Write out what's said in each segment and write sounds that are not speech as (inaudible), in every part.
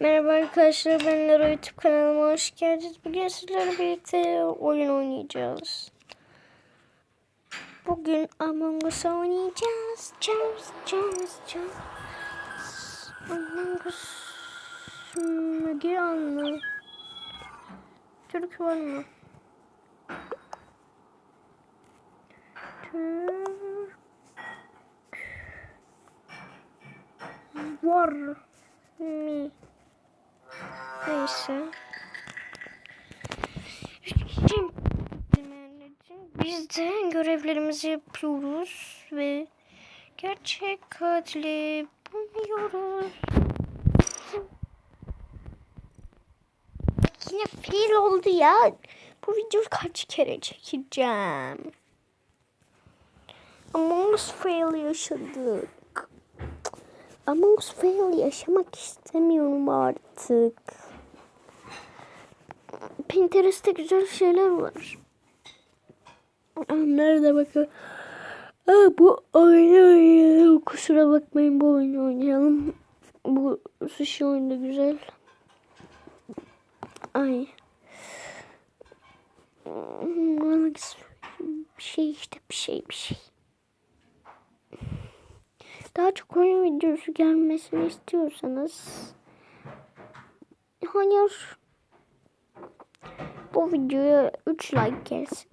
Merhaba arkadaşlar ben Lero YouTube kanalıma hoş geldiniz. Bugün sizlerle birlikte oyun oynayacağız. Bugün Among Us oynayacağız. Cheers, cheers, cheers. Among Us Müge Anlı. Türk var mı? Türk var mı? Neyse. Biz de görevlerimizi yapıyoruz ve gerçek katili buluyoruz. Yine fail oldu ya. Bu videoyu kaç kere çekeceğim? Among Us fail yaşadık. Among Us fail yaşamak istemiyorum artık. Pinterest'te güzel şeyler var. Nerede bakın? Aa, bu oyunu oynayalım. Kusura bakmayın bu oyunu oynayalım. Bu sushi oyunu güzel. Ay. Bir şey işte bir şey bir şey. Daha çok oyun videosu gelmesini istiyorsanız hayır bu videoya 3 like gelsin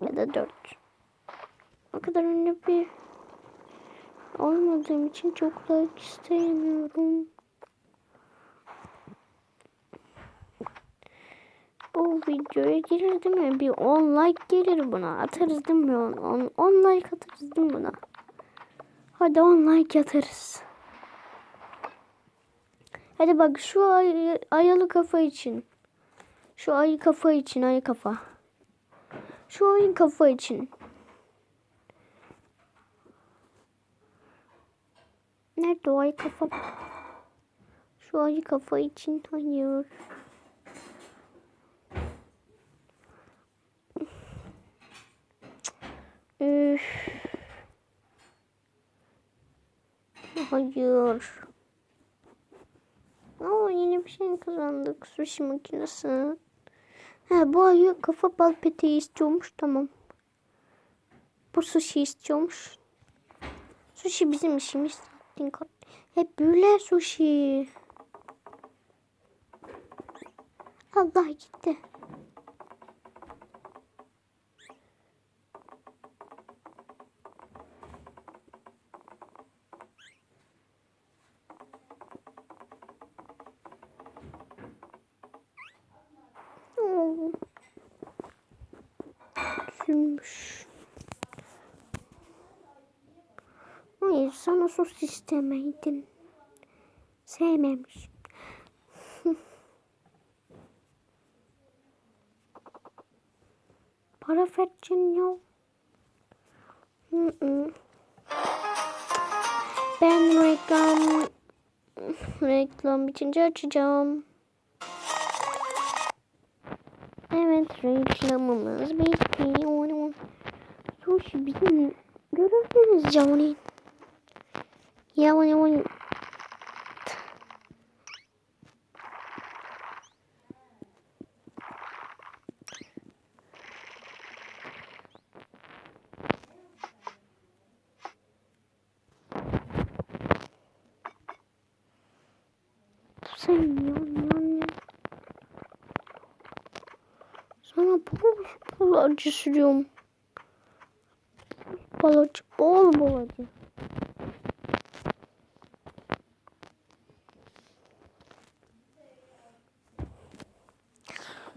ya da 4 o kadar ünlü bir olmadığım için çok like istemiyorum bu videoya gelir değil mi? Bir 10 like gelir buna. Atarız değil mi? 10, 10 like atarız değil mi buna? Hadi 10 like atarız. Hadi bak şu ay, ayalı kafa için. Şu ayı kafa için ayı kafa. Şu ayı kafa için. Nerede o ayı kafa? Şu ayı kafa için hayır. Üf. Hayır. Aa yeni bir şey kazandık. Sushi makinesi. He bu ayı kafa bal peteği istiyormuş. Tamam. Bu sushi istiyormuş. Sushi bizim işimiz. Hep böyle sushi. Allah gitti. Üzülmüş. Hayır sana sos istemeydin. Sevmemiş. (laughs) Para vereceksin ya. Ben reklam (laughs) reklam bitince açacağım. Evet reklamımız bitti. Onun sushi bizim görürsünüz Johnny. Johnny Johnny. Sen. Sana bol bol acı sürüyorum. Bol acı, bol bol acı.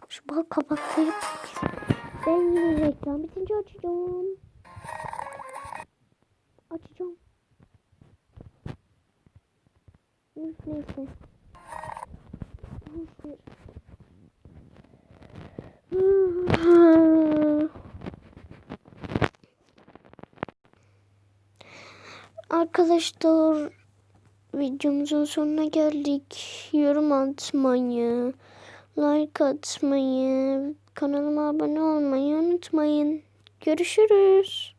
Şu bal kabakları Ben yine reklam bitince açacağım. Açacağım. Neyse. Neyse. Arkadaşlar videomuzun sonuna geldik. Yorum atmayı, like atmayı, kanalıma abone olmayı unutmayın. Görüşürüz.